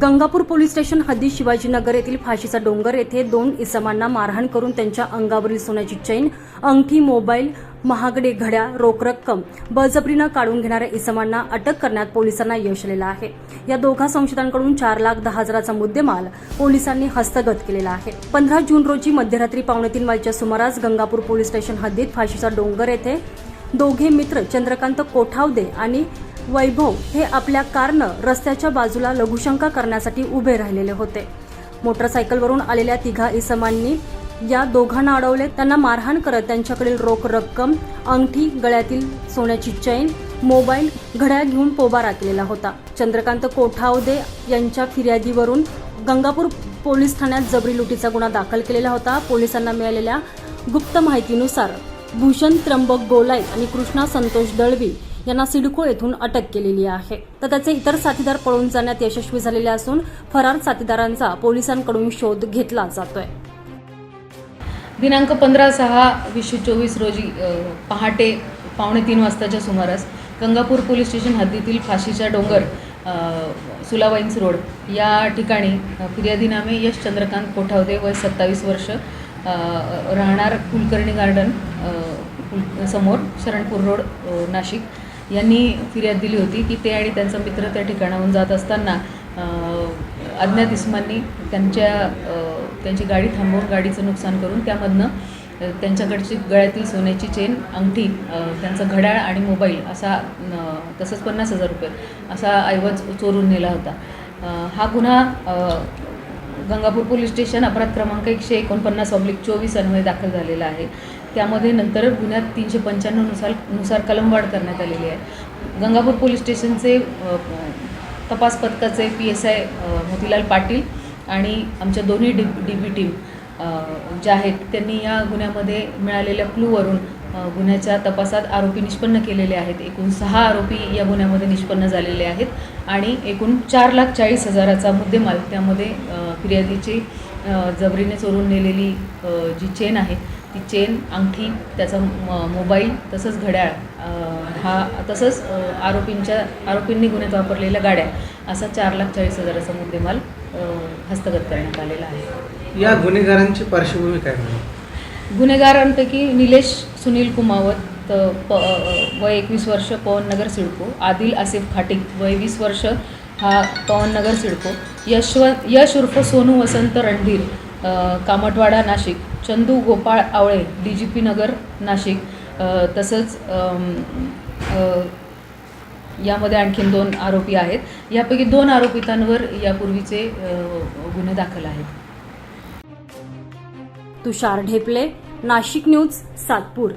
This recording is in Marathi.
गंगापूर पोलीस स्टेशन हद्दीत शिवाजीनगर येथील फाशीचा डोंगर येथे दोन इसमांना मारहाण करून त्यांच्या अंगावरील सोन्याची चैन अंगठी मोबाईल महागडे घड्या रोख रक्कम बळजबरीनं काढून घेणाऱ्या इसमांना अटक करण्यात पोलिसांना यश आलेलं आहे. या दोघा संशयितांकडून चार लाख दहा हजाराचा मुद्देमाल पोलिसांनी हस्तगत केलेला आहे. पंधरा जून रोजी मध्यरात्री पावणे तीन वाजेच्या सुमारास गंगापूर पोलीस स्टेशन हद्दीत फाशीचा डोंगर येथे दोघे मित्र चंद्रकांत कोठावदे आणि वैभव हे आपल्या कारनं रस्त्याच्या बाजूला लघुशंका करण्यासाठी उभे राहिलेले होते. मोटरसायकलवरून आलेल्या तिघा इसमांनी या दोघांना अडवले. त्यांना मारहाण करत त्यांच्याकडील रोख रक्कम अंगठी गळ्यातील सोन्याची चैन मोबाईल घड्याळ घेऊन पोबारा केलेला होता. चंद्रकांत कोठावदे यांच्या फिर्यादीवरून गंगापूर पोलीस ठाण्यात जबरी लुटीचा गुन्हा दाखल केलेला होता. पोलिसांना मिळालेल्या गुप्त माहितीनुसार भूषण त्र्यंबक गोलाय आणि कृष्णा संतोष दळवी यांना सिडको येथून अटक केलेली आहे. तर त्याचे इतर साथीदार पळून जाण्यात यशस्वी झालेले असून फरार साथीदारांचा पोलिसांकडून शोध घेतला जातोय. दिनांक पंधरा सहा वीसशे चोवीस रोजी पहाटे पावणे तीन वाजताच्या सुमारास गंगापूर पोलीस स्टेशन हद्दीतील फाशीचा डोंगर सुलावाईन्स रोड या ठिकाणी अ, फिर्यादी नामे यश चंद्रकांत कोठावदे वय सत्तावीस वर्ष राहणार कुलकर्णी गार्डन कुल- समोर शरणपूर रोड नाशिक. यांनी फिर्याद दिली होती की ते आणि त्यांचा मित्र त्या ठिकाणाहून जात असताना अज्ञात इस्मांनी त्यांच्या त्यांची गाडी थांबवून गाडीचं नुकसान करून त्यामधनं त्यांच्याकडची गळ्यातील सोन्याची चेन अंगठी त्यांचं घड्याळ आणि मोबाईल असा तसंच पन्नास हजार रुपये असा ऐवज चोरून नेला होता. हा गुन्हा गंगापूर पोलीस स्टेशन अपराध क्रमांक एकशे एकोणपन्नास ऑब्लिक चोवीस अन्वये दाखल झालेला आहे. त्यामध्ये नंतर गुन्ह्यात तीनशे पंच्याण्णवनुसार नुसार कलमवाढ करण्यात आलेली आहे. गंगापूर पोलीस स्टेशनचे तपास पथकाचे P S I Motilal Patil आणि आमच्या दोन्ही डी डी बी टीम ज्या आहेत त्यांनी या गुन्ह्यामध्ये मिळालेल्या क्लूवरून गुन्ह्याच्या तपासात आरोपी निष्पन्न केलेले आहेत. एकूण सहा आरोपी या गुन्ह्यामध्ये निष्पन्न झालेले आहेत आणि एकूण चार लाख चाळीस हजाराचा मुद्देमाल त्यामध्ये फिर्यादीची जबरीने चोरून नेलेली जी चेन आहे ती चेन अंगठी त्याचा म- मोबाईल तसंच घड्याळ हा तसंच आरोपींच्या आरोपींनी गुन्ह्यात वापरलेल्या गाड्या असा चार लाख चाळीस हजाराचा मुद्देमाल हस्तगत करण्यात आलेला आहे. या गुन्हेगारांची पार्श्वभूमी काय गुन्हेगारांपैकी निलेश सुनील कुमावत प वय एकवीस वर्ष पवननगर सिडको आदिल आसिफ खाटिक वय वीस वर्ष हा पवननगर सिडको यशवंत यश उर्फ Sonu Vasant Randhir Kamatwada Nashik Chandu Gopal Awale D G P Nagar Nashik तसंच यामध्ये आणखीन दोन आरोपी आहेत. यापैकी दोन आरोपितांवर यापूर्वीचे गुन्हे दाखल आहेत. तुषार ढेपले नाशिक न्यूज सातपूर.